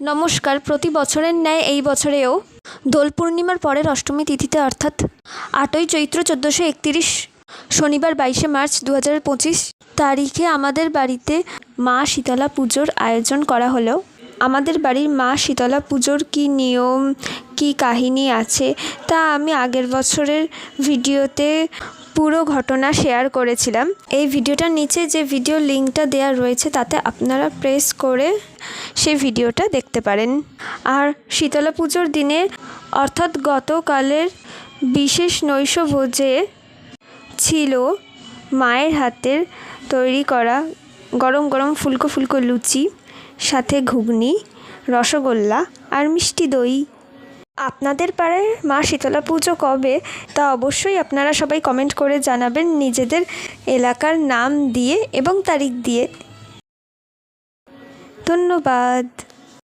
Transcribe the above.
নমস্কার, প্রতি বছরের ন্যায় এই বছরেও দোল পূর্ণিমার পরের অষ্টমী তিথিতে, অর্থাৎ আটই চৈত্র চোদ্দোশো একতিরিশ শনিবার বাইশে মার্চ দু পঁচিশ তারিখে আমাদের বাড়িতে মা শীতলা পুজোর আয়োজন করা হলো। আমাদের বাড়ির মা শীতলা পুজোর কী নিয়ম, কী কাহিনী আছে, তা আমি আগের বছরের ভিডিওতে পুরো ঘটনা শেয়ার করেছিলাম। এই ভিডিওটার নিচে যে ভিডিও লিঙ্কটা দেওয়া রয়েছে, তাতে আপনারা প্রেস করে সেই ভিডিওটা দেখতে পারেন। আর শীতলা পুজোর দিনে অর্থাৎ গতকালের বিশেষ নৈশভোজে ছিল মায়ের হাতের তৈরি করা গরম গরম ফুলকো ফুলকো লুচি, সাথে ঘুগনি, রসগোল্লা আর মিষ্টি দই। আপনাদের পাড়ায় মা শীতলা পুজো কবে? তা অবশ্যই আপনারা সবাই কমেন্ট করে জানাবেন নিজেদের এলাকার নাম দিয়ে এবং তারিখ দিয়ে। ধন্যবাদ।